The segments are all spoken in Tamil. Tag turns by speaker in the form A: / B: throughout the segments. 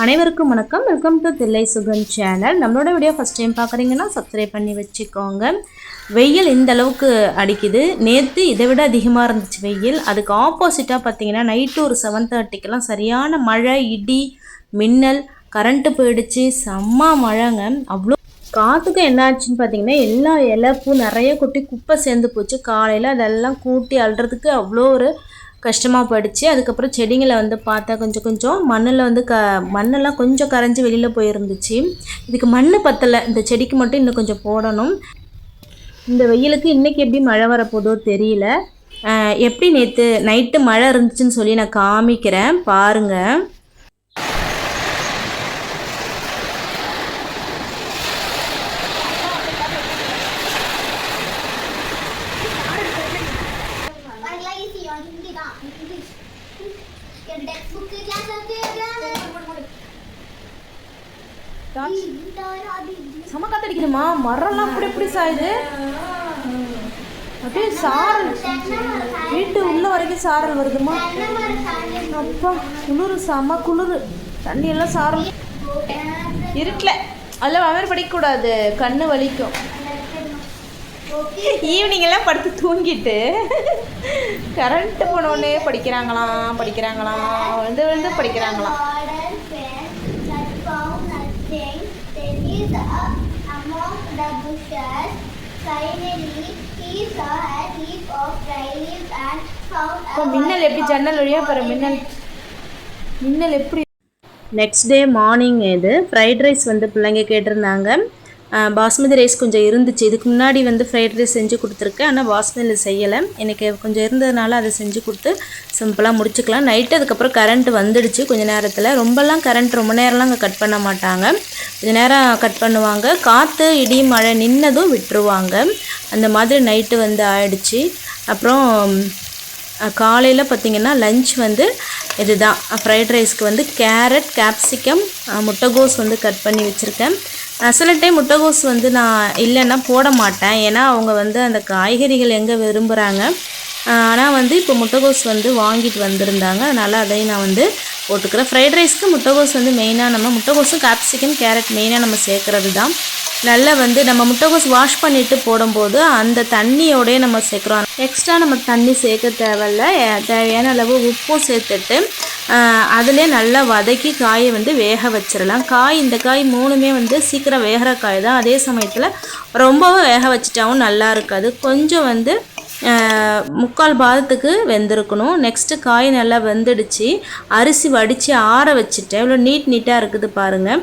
A: அனைவருக்கும் வணக்கம். Welcome to Thillai Sugan channel நம்மளோட வீடியோ ஃபஸ்ட் டைம் பார்க்குறீங்கன்னா சப்ஸ்கிரைப் பண்ணி வச்சுக்கோங்க. வெயில் இந்த அளவுக்கு அடிக்குது. நேற்று இதை விட அதிகமாக இருந்துச்சு வெயில். அதுக்கு ஆப்போசிட்டாக பார்த்தீங்கன்னா நைட்டு ஒரு செவன் தேர்ட்டிக்கெல்லாம் சரியான மழை இடி மின்னல் கரண்ட்டு போயிடுச்சு. செம்ம மழைங்க. அவ்வளோ காற்றுக்கு என்ன ஆச்சுன்னு பார்த்தீங்கன்னா எல்லா இலப்பும் நிறைய கொட்டி குப்பை சேர்ந்து போச்சு. காலையில் அதெல்லாம் கூட்டி அழுறதுக்கு அவ்வளோ ஒரு கஷ்டமாக போயிடுச்சு அதுக்கப்புறம் செடிங்களை வந்து பார்த்தா கொஞ்சம் கொஞ்சம் மண்ணில் வந்து க மண்ணெல்லாம் கொஞ்சம் கரைஞ்சி வெளியில் போயிருந்துச்சு. இதுக்கு மண் பத்தலை. இந்த செடிக்கு மட்டும் இன்னும் கொஞ்சம் போடணும். இந்த வெயிலுக்கு இன்றைக்கி எப்படி மழை வரப்போதோ தெரியல. எப்படி நேற்று நைட்டு மழை இருந்துச்சுன்னு சொல்லி நான் காமிக்கிறேன். பாருங்கள்
B: அதெல்லாம் easy, உனக்கு ஹிந்தி தான். இங்கிலீஷ். என் textbook class வந்து
A: செம காத்தடிக்கிறமா மரம்லாம் அப்படி எப்படி சாயுது அப்படியே சாரல். வீட்டு உள்ள வரைக்கும் சாரல் வருதுமா? அப்பா குளிர் செம குளிர். தண்ணி எல்லாம் சாரல். இருட்டில் அதில் அவர் படிக்கக்கூடாது. கண்ணு வலிக்கும். ஈவினிங் எல்லாம் படுத்து தூங்கிட்டு கரண்ட்டு போனோடனே படிக்கிறாங்களாம் படிக்கிறாங்களாம். விழுந்து விழுந்து படிக்கிறாங்களாம்.
B: Bushes, finally he saw a heap of dry leaves and found a
A: மின்னல் எப்படி ஜன்னல் வழியாக பாரு மின்னல். மின்னல் எப்படி? நெக்ஸ்ட் டே மார்னிங் இது. ஃப்ரைட் ரைஸ் வந்து பிள்ளைங்க கேட்டிருந்தாங்க. பாஸ்மதி ரைஸ் கொஞ்சம் இருந்துச்சு. இதுக்கு முன்னாடி வந்து ஃப்ரைட் ரைஸ் செஞ்சு கொடுத்துருக்கேன். ஆனால் பாஸ்மதி செய்யலை. எனக்கு கொஞ்சம் இருந்ததுனால அதை செஞ்சு கொடுத்து சிம்பிளாக முடிச்சுக்கலாம். நைட்டு அதுக்கப்புறம் கரண்ட் வந்துடுச்சு. கொஞ்சம் நேரத்தில். ரொம்பலாம் கரண்ட் ரொம்ப நேரம்லாம் அங்கே கட் பண்ண மாட்டாங்க. கொஞ்சம் நேரம் கட் பண்ணுவாங்க. காற்று இடி மழை நின்னதும் விட்டுருவாங்க. அந்த மாதிரி நைட்டு வந்து ஆயிடுச்சு. அப்புறம் காலையில் பார்த்தீங்கன்னா லஞ்ச் வந்து இதுதான். ஃப்ரைட் ரைஸ்க்கு வந்து கேரட் கேப்சிகம் முட்டைகோஸ் வந்து கட் பண்ணி வச்சுருக்கேன். சில டைம் முட்டைகோஸ் வந்து நான் இல்லைன்னா போட மாட்டேன். ஏன்னா அவங்க வந்து அந்த காய்கறிகள் எங்கே விரும்புகிறாங்க ஆனால் வந்து இப்போ முட்டைகோஸ் வந்து வாங்கிட்டு வந்திருந்தாங்க. அதனால் அதையும் நான் வந்து போட்டுக்கிறேன். ஃப்ரைட் ரைஸ்க்கு முட்டைகோஸ் வந்து மெயினாக நம்ம முட்டைகோஸும் கேப்சிகம் கேரட் மெயினாக நம்ம சேர்க்குறது தான் நல்லா வந்து நம்ம முட்டைகோஸ் வாஷ் பண்ணிட்டு போடும்போது அந்த தண்ணியோடய நம்ம சேர்க்குறோம். எக்ஸ்ட்ரா நம்ம தண்ணி சேர்க்க தேவையில்ல. தேவையான அளவு உப்பும் சேர்த்துட்டு அதிலே நல்லா வதக்கி காயை வந்து வேக வச்சிடலாம். காய் இந்த காய் மூணுமே வந்து சீக்கிரம் வேகிற காய் தான். அதே சமயத்தில் ரொம்பவும் வேக வச்சிட்டாவும் நல்லா இருக்காது. கொஞ்சம் வந்து முக்கால் பாதத்துக்கு வெந்திருக்கணும். நெக்ஸ்ட்டு காய் நல்லா வெந்துடுச்சு. அரிசி வடித்து ஆற வச்சுட்டேன். இவ்வளோ நீட் நீட்டாக இருக்குது பாருங்கள்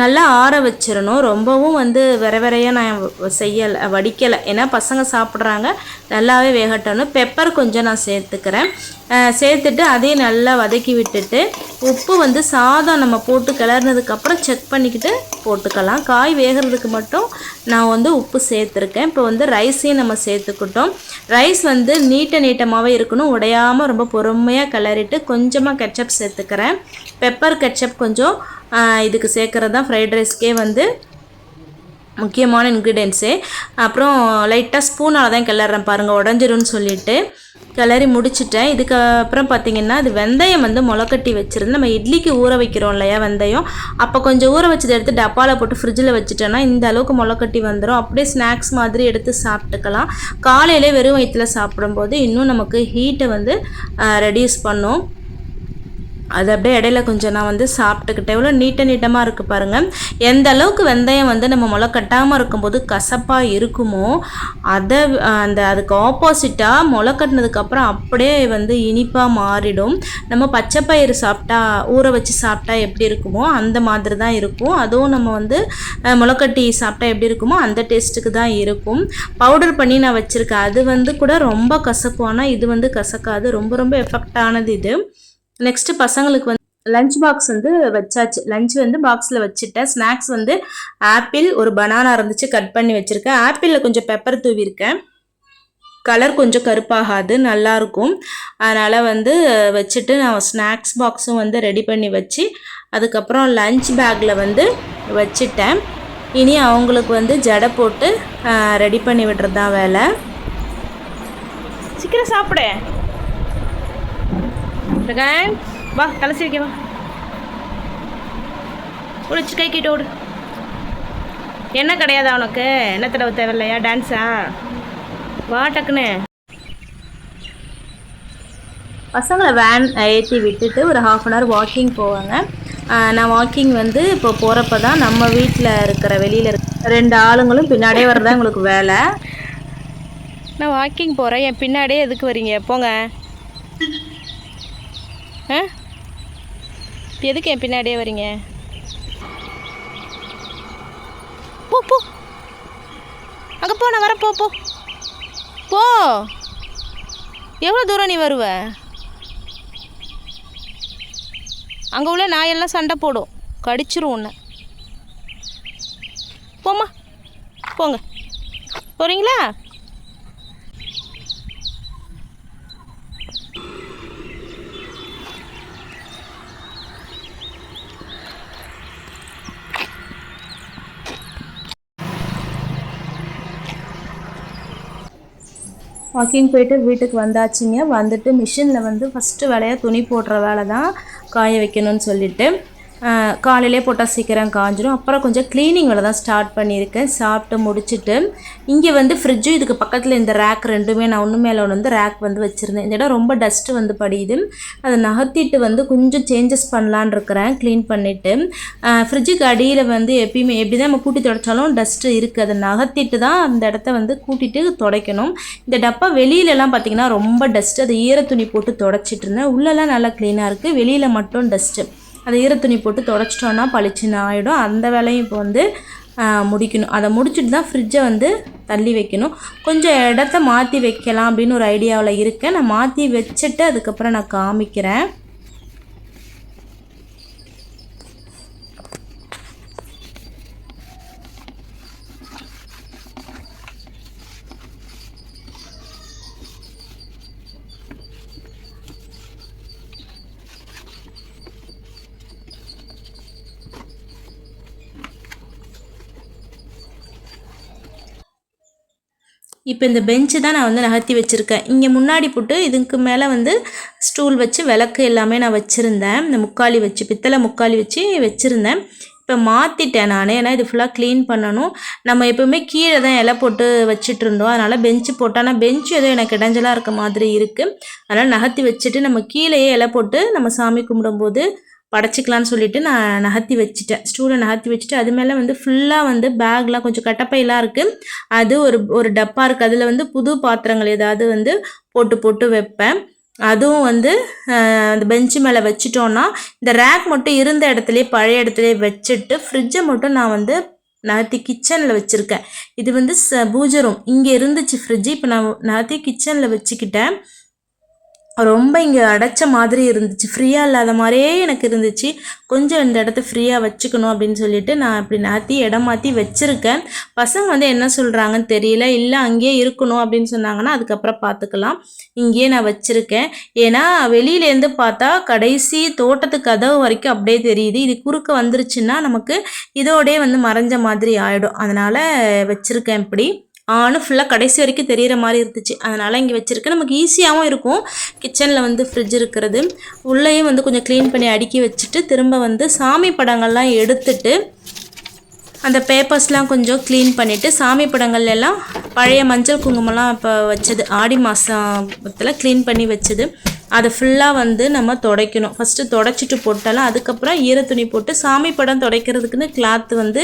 A: நல்லா ஆற வச்சிடணும் ரொம்பவும் வந்து விர விரையாக நான் செய்யலை வடிக்கலை. ஏன்னா பசங்க சாப்பிட்றாங்க. நல்லாவே வேகட்டணும். பெப்பர் கொஞ்சம் நான் சேர்த்துக்கிறேன். சேர்த்துட்டு அதையும் நல்லா வதக்கி விட்டுட்டு உப்பு வந்து சாதம் நம்ம போட்டு கிளறினதுக்கப்புறம் செக் பண்ணிக்கிட்டு போட்டுக்கலாம். காய் வேகிறதுக்கு மட்டும் நான் வந்து உப்பு சேர்த்துருக்கேன். இப்போ வந்து ரைஸையும் நம்ம சேர்த்துக்கிட்டோம். ரைஸ் வந்து நீட்ட நீட்டமாகவே இருக்கணும். உடையாமல் ரொம்ப பொறுமையாக கிளறிட்டு கொஞ்சமாக கெச்சப் சேர்த்துக்கிறேன். பெப்பர் கெச்சப் கொஞ்சம் இதுக்கு சேர்க்குறது தான் ஃப்ரைட் ரைஸ்க்கே வந்து முக்கியமான இன்க்ரீடியன்ஸே. அப்புறம் லைட்டாக ஸ்பூனால் தான் கிளறேன் பாருங்கள் உடஞ்சிரும்னு சொல்லிட்டு. கிளறி முடிச்சிட்டேன். இதுக்கப்புறம் பார்த்தீங்கன்னா அது வெந்தயம் வந்து முளைக்கட்டி வச்சுருந்து நம்ம இட்லிக்கு ஊற வைக்கிறோம் இல்லையா வெந்தயம். அப்போ கொஞ்சம் ஊற வச்சதை எடுத்து டப்பாவில் போட்டு ஃப்ரிட்ஜில் வச்சுட்டோன்னா இந்த அளவுக்கு முளைக்கட்டி வந்துடும் அப்படியே ஸ்நாக்ஸ் மாதிரி எடுத்து சாப்பிட்டுக்கலாம். காலையிலே வெறும் வயிற்றில் சாப்பிடும்போது இன்னும் நமக்கு ஹீட்டை வந்து ரெடியூஸ் பண்ணும். அது அப்படியே இடையில கொஞ்சம் நான் வந்து சாப்பிட்டுக்கிட்டேன். எவ்வளோ நீட்ட நீட்டமாக இருக்குது பாருங்கள் எந்த அளவுக்கு வெந்தயம் வந்து நம்ம முளை கட்டாமல் இருக்கும்போது கசப்பாக இருக்குமோ அதை அந்த அதுக்கு ஆப்போசிட்டாக முளை கட்டினதுக்கப்புறம் அப்படியே வந்து இனிப்பாக மாறிடும். நம்ம பச்சை பயிறு சாப்பிட்டா ஊற வச்சு சாப்பிட்டா எப்படி இருக்குமோ அந்த மாதிரி தான் இருக்கும். அதுவும் நம்ம வந்து முளைக்கட்டி சாப்பிட்டா எப்படி இருக்குமோ அந்த டேஸ்ட்டுக்கு தான் இருக்கும். பவுடர் பண்ணி நான் வச்சுருக்கேன். அது வந்து கூட ரொம்ப கசக்கும். ஆனால் இது வந்து கசக்காது. ரொம்ப ரொம்ப எஃபெக்டானது இது. நெக்ஸ்ட்டு பசங்களுக்கு வந்து லஞ்ச் பாக்ஸ் வந்து வச்சாச்சு. லஞ்ச் வந்து பாக்ஸில் வச்சுட்டேன். ஸ்நாக்ஸ் வந்து ஆப்பிள் ஒரு பனானா இருந்துச்சு கட் பண்ணி வச்சுருக்கேன். ஆப்பிளில் கொஞ்சம் பெப்பர் தூவிருக்கேன் கலர் கொஞ்சம் கருப்பாகாது நல்லாயிருக்கும் அதனால் வந்து வச்சுட்டு நான் ஸ்நாக்ஸ் பாக்ஸும் வந்து ரெடி பண்ணி வச்சு அதுக்கப்புறம் லஞ்ச் பேக்கில் வந்து வச்சுட்டேன். இனி அவங்களுக்கு வந்து ஜடை போட்டு ரெடி பண்ணி விடுறது தான் வேலை. சீக்கிரம் சாப்பிடு. ரகான் வா கலசி வைக்க வா. உழைச்சி கை கிட்ட ஓடு. என்ன கிடையாதா உனக்கு? என்ன தடவை தேவையில்லையா? டான்ஸா வா டக்குன்னு. பசங்களை வேன் ஏற்றி விட்டுட்டு ஒரு ஹாஃப் அன் ஹவர் வாக்கிங் போவாங்க. நான் வாக்கிங் வந்து இப்போ போகிறப்ப தான் நம்ம வீட்டில் இருக்கிற வெளியில் இருக்க ரெண்டு ஆளுங்களும் பின்னாடியே வர்றதா உங்களுக்கு வேலை. நான் வாக்கிங் போகிறேன் என் பின்னாடியே எதுக்கு வரீங்க? போங்க. ஆ? எதுக்கு என் பின்னாடியே வரீங்க? போ போ. அங்கே போ நான் வரேன் போ போ. போ. எவ்வளோ தூரம் நீ வருவ? அங்கே உள்ள நாயெல்லாம் சண்டை போடும். கடிச்சிரும் உன்னை. போம்மா. போங்க. போகிறீங்களா வாக்கிங் போயிட்டு வீட்டுக்கு வந்தாச்சுங்க. வந்துட்டு மிஷினில் வந்து ஃபஸ்ட்டு வேலையாக துணி போடுற வேலை தான் காய வைக்கணும்னு சொல்லிட்டு. காலையிலே போட்டால் சீக்கிரம் காஞ்சிடும் அப்புறம் கொஞ்சம் க்ளீனிங் வேலை தான் ஸ்டார்ட் பண்ணியிருக்கேன். சாப்பிட்டு முடிச்சுட்டு இங்கே வந்து ஃப்ரிட்ஜும் இதுக்கு பக்கத்தில் இந்த ரேக் ரெண்டுமே நான் ஒன்று மேலே ஒன்று வந்து ரேக் வந்து வச்சுருந்தேன். இந்த இடம் ரொம்ப டஸ்ட்டு வந்து படியுது. அதை நகர்த்திட்டு வந்து கொஞ்சம் சேஞ்சஸ் பண்ணலான் இருக்கிறேன் க்ளீன் பண்ணிவிட்டு ஃப்ரிட்ஜுக்கு அடியில் வந்து எப்பயுமே எப்படி தான் நம்ம கூட்டி துடைச்சாலும் டஸ்ட்டு இருக்குது அதை நகர்த்திட்டு தான் அந்த இடத்த வந்து கூட்டிட்டு துடைக்கணும். இந்த டப்பா வெளியிலலாம் பார்த்தீங்கன்னா ரொம்ப டஸ்ட்டு அதை ஈர துணி போட்டு துடைச்சிட்டு இருந்தேன். உள்ளெல்லாம் நல்லா க்ளீனாக இருக்குது வெளியில் மட்டும் டஸ்ட்டு அதை ஈர துணி போட்டு தொடச்சிட்டோன்னா பளிச்சுன்னு ஆகிடும் அந்த வேலையும் இப்போ வந்து முடிக்கணும். அதை முடிச்சுட்டு தான் ஃப்ரிட்ஜை வந்து தள்ளி வைக்கணும். கொஞ்சம் இடத்த மாற்றி வைக்கலாம் அப்படின்னு ஒரு ஐடியாவில் இருக்கேன். நான் மாற்றி வச்சுட்டு அதுக்கப்புறம் நான் காமிக்கிறேன். இப்போ இந்த பெஞ்சு தான் நான் வந்து நகர்த்தி வச்சுருக்கேன். இங்கே முன்னாடி போட்டு இதுக்கு மேலே வந்து ஸ்டூல் வச்சு விளக்கு எல்லாமே நான் வச்சுருந்தேன். இந்த முக்காலி வச்சு பித்தளை முக்காலி வச்சு வச்சுருந்தேன். இப்போ மாற்றிட்டேன் நான். ஏன்னா இது ஃபுல்லாக க்ளீன் பண்ணணும். நம்ம எப்போவுமே கீழே தான் இலை போட்டு வச்சுட்டு இருந்தோம். அதனால் பெஞ்சு போட்டோம் ஆனால் பெஞ்சு ஏதோ எனக்கு இடைஞ்சலாக இருக்க மாதிரி இருக்குது அதனால் நகர்த்தி வச்சுட்டு நம்ம கீழேயே இலை போட்டு நம்ம சாமி கும்பிடும்போது படைச்சிக்கலான்னு சொல்லிட்டு நான் நகர்த்தி வச்சுட்டேன். ஸ்டூலை நகர்த்தி வச்சுட்டு அது மேலே வந்து ஃபுல்லாக வந்து பேக்லாம் கொஞ்சம் கட்டப்பையெல்லாம் இருக்குது அது ஒரு ஒரு டப்பா இருக்குது அதில் வந்து புது பாத்திரங்கள் ஏதாவது வந்து போட்டு போட்டு வைப்பேன். அதுவும் வந்து அந்த பெஞ்சு மேலே வச்சுட்டோன்னா இந்த ரேக் மட்டும் இருந்த இடத்துலையே பழைய இடத்துலையே வச்சுட்டு ஃப்ரிட்ஜை மட்டும் நான் வந்து நகர்த்தி கிச்சனில் வச்சுருக்கேன். இது வந்து ச பூஜை ரூம் இங்கே இருந்துச்சு ஃப்ரிட்ஜு இப்போ நான் நகர்த்தி கிச்சனில் வச்சுக்கிட்டேன். ரொம்ப இங்கே அடைச்ச மாதிரி இருந்துச்சு. ஃப்ரீயாக இல்லாத மாதிரியே எனக்கு இருந்துச்சு. கொஞ்சம் இந்த இடத்த ஃப்ரீயாக வச்சுக்கணும் அப்படின்னு சொல்லிட்டு நான் இப்படி நாத்தி இடம் மாற்றி வச்சுருக்கேன். பசங்க வந்து என்ன சொல்கிறாங்கன்னு தெரியல. இல்லை அங்கேயே இருக்கணும் அப்படின்னு சொன்னாங்கன்னா அதுக்கப்புறம் பார்த்துக்கலாம் இங்கேயே நான் வச்சுருக்கேன். ஏன்னா வெளியிலேருந்து பார்த்தா கடைசி தோட்டத்து கதவு வரைக்கும் அப்படியே தெரியுது. இது குறுக்க வந்துருச்சுன்னா நமக்கு இதோடே வந்து மறைஞ்ச மாதிரி ஆகிடும் அதனால் வச்சுருக்கேன் இப்படி. ஆனால் ஃபுல்லாக கடைசி வரைக்கும் தெரிகிற மாதிரி இருந்துச்சு. அதனால் இங்கே வச்சுருக்கேன் நமக்கு ஈஸியாகவும் இருக்கும். கிச்சனில் வந்து ஃப்ரிட்ஜ் இருக்கிறது. உள்ளேயும் வந்து கொஞ்சம் க்ளீன் பண்ணி அடுக்கி வச்சுட்டு திரும்ப வந்து சாமி படங்கள்லாம் எடுத்துட்டு அந்த பேப்பர்ஸ்லாம் கொஞ்சம் க்ளீன் பண்ணிவிட்டு சாமி படங்கள் எல்லாம் பழைய மஞ்சள் குங்குமம்லாம் இப்போ வச்சது. ஆடி மாதத்தில் க்ளீன் பண்ணி வச்சது. அதை ஃபுல்லாக வந்து நம்ம துடைக்கணும். ஃபஸ்ட்டு துடைச்சிட்டு போட்டாலும் அதுக்கப்புறம் ஈரத்துணி போட்டு சாமி படம் துடைக்கிறதுக்குன்னு கிளாத் வந்து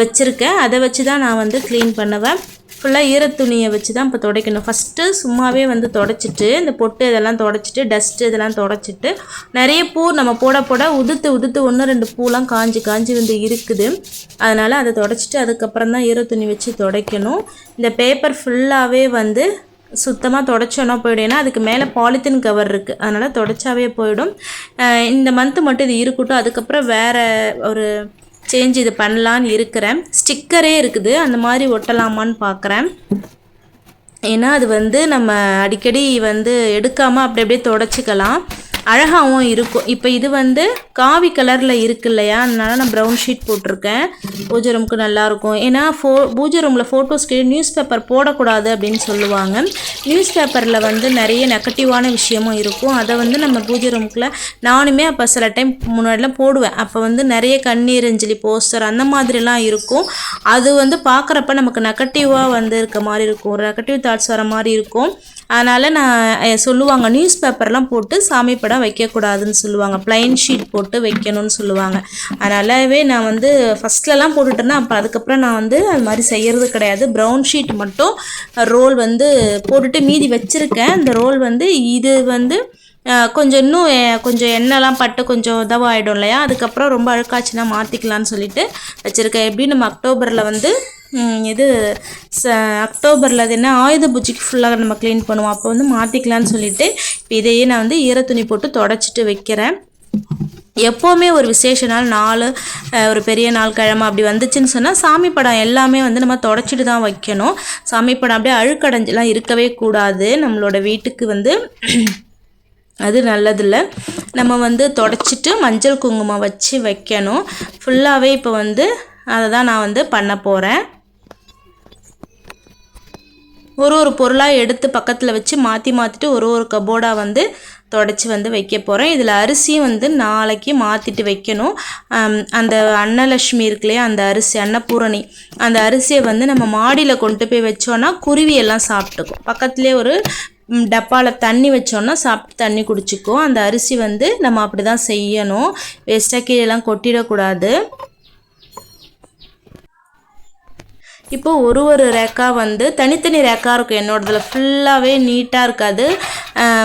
A: வச்சுருக்கேன். அதை வச்சு தான் நான் வந்து க்ளீன் பண்ணுவேன். ஃபுல்லாக ஈரத்துணியை வச்சு தான் இப்போ துடைக்கணும். ஃபஸ்ட்டு சும்மாவே வந்து துடைச்சிட்டு இந்த பொட்டு இதெல்லாம் தொடச்சிட்டு டஸ்ட்டு இதெல்லாம் தொடச்சிட்டு நிறைய பூ நம்ம போட போட உதுத்து உதுத்து ஒன்று ரெண்டு பூலாம் காஞ்சி காஞ்சி வந்து இருக்குது. அதனால் அதை தொடச்சிட்டு அதுக்கப்புறம் தான் ஈரத்துணி வச்சு துடைக்கணும். இந்த பேப்பர் ஃபுல்லாகவே வந்து சுத்தமாக தொடச்சோன்னா போயிடும்னா அதுக்கு மேலே பாலித்தீன் கவர் இருக்குது அதனால் தொடச்சாவே போயிடும். இந்த மந்த்து மட்டும் இது இருக்கட்டும். அதுக்கப்புறம் வேறு ஒரு சேஞ்ச் இது பண்ணலான்னு இருக்கிறேன். ஸ்டிக்கரே இருக்குது. அந்த மாதிரி ஒட்டலாமான்னு பார்க்குறேன். ஏன்னா அது வந்து நம்ம அடிக்கடி வந்து எடுக்காமல் அப்படி அப்படியே தொடச்சிக்கலாம். அழகாகவும் இருக்கும். இப்போ இது வந்து காவி கலரில் இருக்கு இல்லையா? அதனால நான் ப்ரௌன் ஷீட் போட்டிருக்கேன். பூஜை ரூமுக்கு நல்லாயிருக்கும் ஏன்னா ஃபோ பூஜை ரூமில் ஃபோட்டோஸ்க்கு நியூஸ் பேப்பர் போடக்கூடாது அப்படின்னு சொல்லுவாங்க. நியூஸ் பேப்பரில் வந்து நிறைய நெகட்டிவான விஷயமும் இருக்கும். அதை வந்து நம்ம பூஜை ரூமுக்குள்ள நானுமே அப்போ சில டைம் முன்னாடிலாம் போடுவேன். அப்போ வந்து நிறைய கண்ணீர் அஞ்சலி போஸ்டர் அந்த மாதிரிலாம் இருக்கும். அது வந்து பார்க்குறப்ப நமக்கு நெகட்டிவாக வந்து இருக்க மாதிரி இருக்கும். ஒரு நெகட்டிவ் தாட்ஸ் வர மாதிரி இருக்கும். அதனால் நான் சொல்லுவாங்க நியூஸ் பேப்பர்லாம் போட்டு சாமி படம் வைக்கக்கூடாதுன்னு சொல்லுவாங்க. ப்ளைன் ஷீட் போட்டு வைக்கணும்னு சொல்லுவாங்க. அதனாலவே நான் வந்து ஃபஸ்ட்லலாம் போட்டுட்டேன்னா அப்போ அதுக்கப்புறம் நான் வந்து அது மாதிரி செய்கிறது கிடையாது. ப்ரௌன் ஷீட் மட்டும் ரோல் வந்து போட்டுட்டு மீதி வச்சுருக்கேன். அந்த ரோல் வந்து இது வந்து கொஞ்சம் இன்னும் கொஞ்சம் எண்ணெய்லாம் பட்டு கொஞ்சம் இதவாகிடும் இல்லையா? அதுக்கப்புறம் ரொம்ப அழுக்காச்சுன்னா மாற்றிக்கலான்னு சொல்லிட்டு வச்சுருக்கேன். எப்படி நம்ம அக்டோபரில் வந்து இது ச அக்டோபரில் அது என்ன ஆயுத பூஜைக்கு ஃபுல்லாக நம்ம க்ளீன் பண்ணுவோம். அப்போ வந்து மாற்றிக்கலான்னு சொல்லிட்டு இப்போ இதையே நான் வந்து ஈரத்துணி போட்டு தொடச்சிட்டு வைக்கிறேன். எப்போவுமே ஒரு விசேஷ நாள் நாள் ஒரு பெரிய நாள் கிழமை அப்படி வந்துச்சுன்னு சொன்னால் சாமி படம் எல்லாமே வந்து நம்ம தொடச்சிட்டு தான் வைக்கணும். சாமி படம் அப்படியே அழுக்கடைஞ்செலாம் இருக்கவே கூடாது. நம்மளோட வீட்டுக்கு வந்து அது நல்லதில்ல. நம்ம வந்து தொடச்சிட்டு மஞ்சள் குங்குமம் வச்சு வைக்கணும். ஃபுல்லாகவே இப்போ வந்து அதை தான் நான் வந்து பண்ண போகிறேன் ஒரு ஒரு பொருளாக எடுத்து பக்கத்தில் வச்சு மாற்றி மாற்றிட்டு ஒரு ஒரு கபோர்டாக வந்து தொடச்சி வந்து வைக்க போகிறேன் இதில் அரிசியும் வந்து நாளைக்கு மாற்றிட்டு வைக்கணும். அந்த அன்னலட்சுமி இருக்குல்லையா அந்த அரிசி அன்னபூரணி அந்த அரிசியை வந்து நம்ம மாடியில் கொண்டு போய் வச்சோன்னா குருவி எல்லாம் சாப்பிட்டுக்கும். பக்கத்துலேயே ஒரு டப்பாவில் தண்ணி வச்சோன்னா சாப்பிட்டு தண்ணி குடிச்சிக்கும். அந்த அரிசி வந்து நம்ம அப்படி தான் செய்யணும் வேஸ்ட்டாக கீழெல்லாம் கொட்டிடக்கூடாது. இப்போ ஒரு ஒரு ரேக்காக வந்து தனித்தனி ரேக்காக இருக்கும். என்னோடதில் ஃபுல்லாகவே நீட்டாக இருக்காது.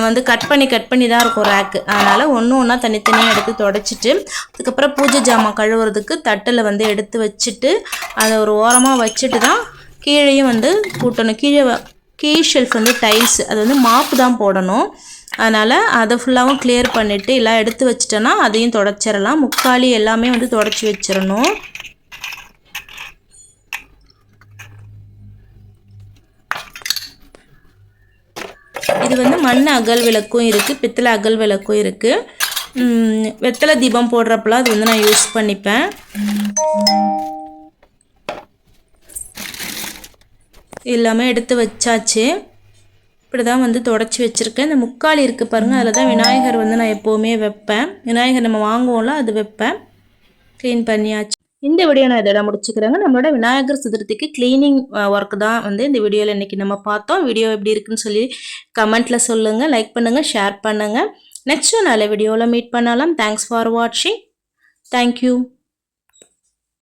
A: வந்து கட் பண்ணி கட் பண்ணி தான் இருக்கும் ரேக்கு அதனால் ஒன்று ஒன்றா தனித்தனியாக எடுத்து தொடச்சிட்டு அதுக்கப்புறம் பூஜை ஜாமான் கழுவுறதுக்கு தட்டில் வந்து எடுத்து வச்சுட்டு அதை ஒரு ஓரமாக வச்சுட்டு தான் கீழேயும் வந்து கூட்டணும். கீழே வ- கீழ் ஷெல்ஃப் வந்து டைல்ஸ் அது வந்து மாப்பு தான் போடணும். அதனால் அதை ஃபுல்லாகவும் கிளியர் பண்ணிவிட்டு எல்லாம் எடுத்து வச்சிட்டோன்னா அதையும் தொடச்சிடலாம் முக்காலி எல்லாமே வந்து தொடச்சி வச்சிடணும் இது வந்து மண் அகல் விளக்கும் இருக்குது பித்தளை அகல் விளக்கும் இருக்குது வெத்தலை தீபம் போடுறப்பெல்லாம் அது வந்து நான் யூஸ் பண்ணிப்பேன். எல்லாமே எடுத்து வச்சாச்சு. இப்படி தான் வந்து தொடச்சி வச்சுருக்கேன். இந்த முக்காலி இருக்குது பாருங்கள் அதில் தான் விநாயகர் வந்து நான் எப்போவுமே வைப்பேன். விநாயகர் நம்ம வாங்குவோம்ல அது வைப்பேன். க்ளீன் பண்ணியாச்சு. இந்த வீடியோ நான் இதோட முடிச்சுக்கிறேங்க. நம்மளோட விநாயகர் சதுர்த்திக்கு கிளீனிங் ஒர்க் தான் வந்து இந்த வீடியோவில் இன்றைக்கி நம்ம பார்த்தோம். வீடியோ எப்படி இருக்குன்னு சொல்லி கமெண்ட்டில் சொல்லுங்கள் லைக் பண்ணுங்கள் ஷேர் பண்ணுங்கள் நெக்ஸ்ட் நல்ல வீடியோவில் மீட் பண்ணலாம். தேங்க்ஸ் ஃபார் வாட்சிங் தேங்க்யூ